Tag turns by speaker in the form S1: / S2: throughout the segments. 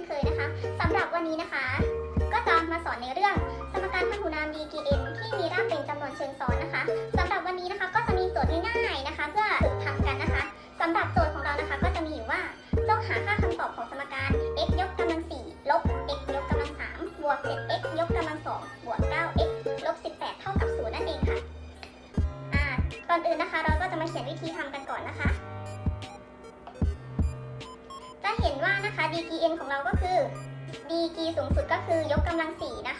S1: นเคยนะคะสำหรับวันนี้นะคะ ก็จะมาสอนในเรื่องสมการพหุนาม DGN ที่มีรากเป็นจำนวนเชิงซ้อนนะคะสำหรับวันนี้นะคะก็จะมีโจทย์ง่ายๆนะคะ เพื่อฝึกทำกันนะคะสำหรับโจทย์ของเรานะคะ ก็จะมีอยู่ว่าจงหาค่าคำตอบของสมการ x ยกกำลัง4ลบ x ยกกำลัง3บวก 7x ยกกำลัง2บวก นะคะ DGN ของเราก็คือ DG สูงสุดก็คือยกกำลัง4นะ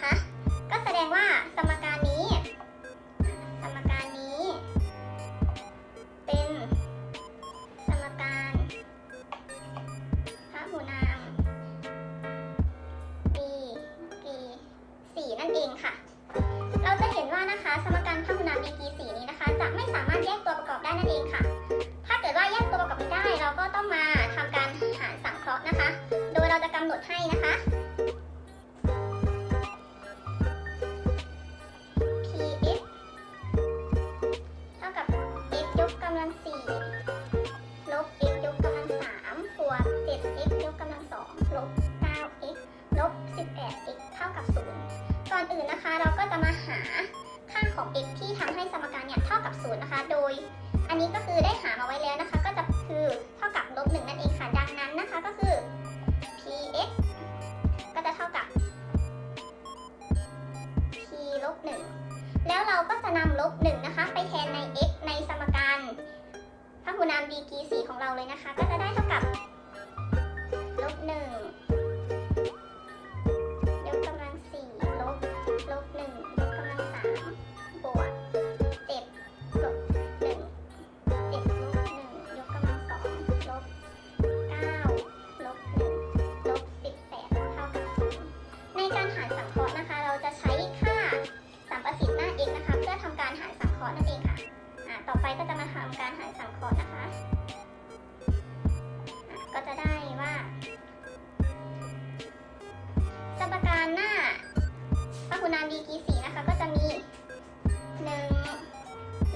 S1: คะ กับ 0 ก่อนอื่นนะคะ เราก็จะมาหาค่าของ x ที่ทำให้สมการเนี่ยเท่ากับ 0 นะคะ โดย อันนี้ก็คือได้หามาไว้แล้วนะคะ ก็จะคือเท่ากับลบ1นั่นเองค่ะ ดังนั้นนะคะก็คือ px ก็จะเท่ากับ p ลบ1แล้วเราก็จะนำลบ1นะคะ ไปแทนใน x ในสมการพหุนาม d g 4ของเราเลยนะคะ ก็จะได้เท่ากับลบ1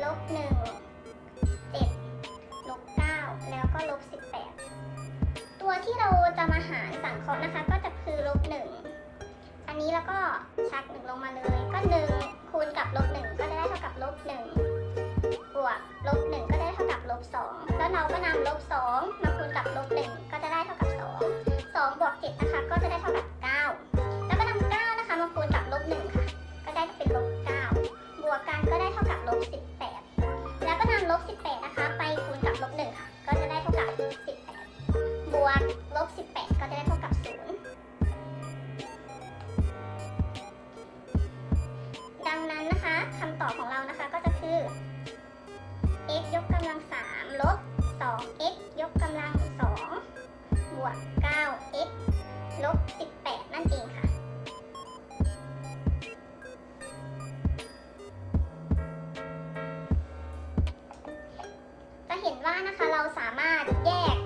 S1: ลบ1 7ลบเก้าแล้วก็ลบสิบแปดตัวที่เราจะมาหารสังเคราะห์นะคะ ก็จะคือลบหนึ่งอันนี้แล้วก็ชักหนึ่งลงมาเลยก็หนึ่ง จะเห็นว่านะคะ เราสามารถแยก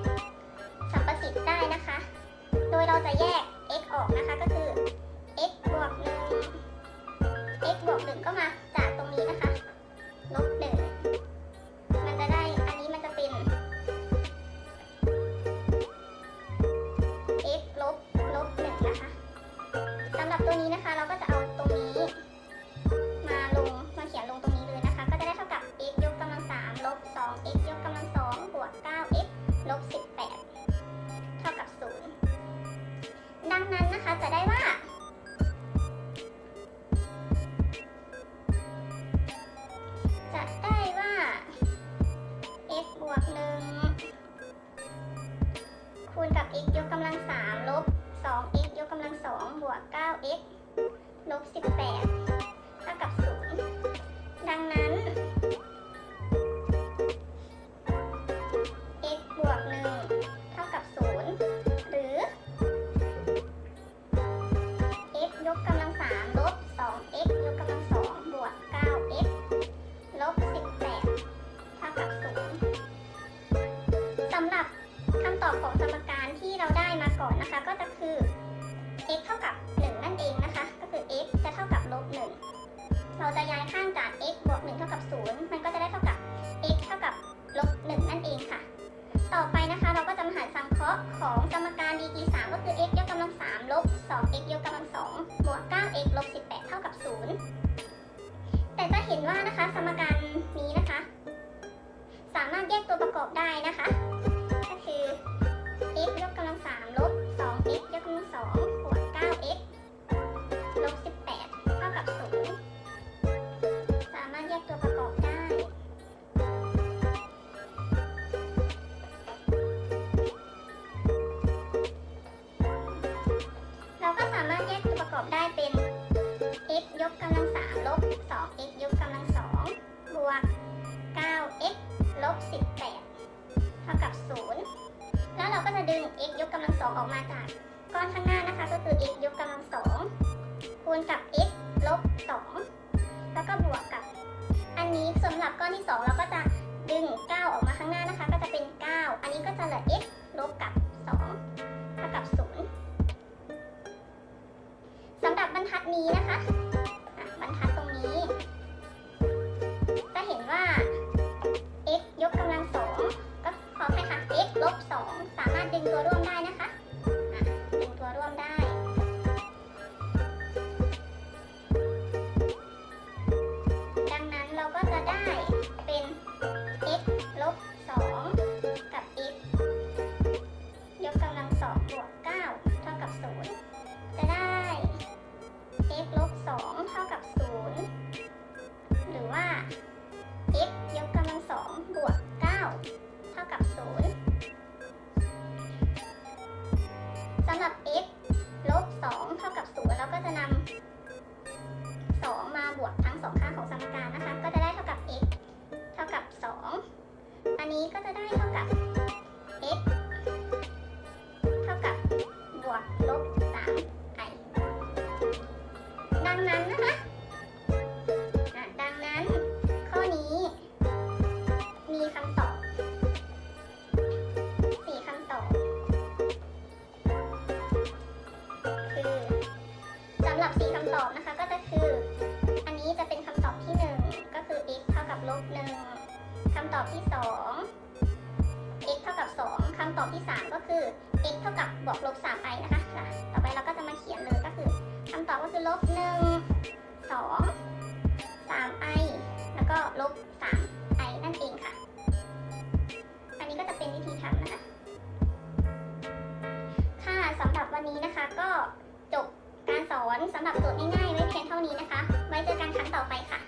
S1: สัมประสิทธิ์ได้นะคะ โดยเราจะแยก x ออกนะคะก็คือ x บวก1 x บวก1ก็มา ก่อนนะคะ ก็จะคือ x เท่ากับ 1 นั่นเองนะคะ ก็คือ x จะเท่ากับลบ1เราจะย้ายข้างจาก x บวก1เท่ากับ 0 มันก็จะได้เท่ากับ x เท่ากับลบ1นั่นเองค่ะ ต่อไปนะคะเราก็จะมาหาสังเคราะห์ของสมการดีกรี3ก็คือ x ยกกำลัง3ลบ 2x ยกกำลัง2บวก 9x ลบ18 เท่ากับ 0 แต่จะเห็นว่านะคะสมการนี้นะคะ สามารถแยกตัวประกอบได้นะคะ ท่ากับ 0 แล้วเราก็จะดึง x ยกกำลังสองออกมาจากก้อนข้างหน้านะคะ ก็คือ x ยกกำลังสองคูณกับ x ลบ 2 แล้วก็บวกกับ อันนี้สำหรับก้อนที่ 2 เราก็จะดึง 9 ออกมาข้างหน้านะคะ ก็จะเป็น 9็นตัวร่วมได้นะคะ ที่ 3 ก็คือ x เท่ากับบวกลบ3ไปนะคะต่อไปเราก็จะมาเขียนเลยก็คือคำตอบก็คือลบ1 2 3 i แล้วก็ลบ3 i นั่นเองค่ะ อันนี้ก็จะเป็นวิธีทำนะคะ ค่ะสำหรับวันนี้นะคะก็จบการสอนสำหรับโจทย์ง่ายๆไว้เพียงเท่านี้นะคะ ไว้เจอกันครั้งต่อไปค่ะ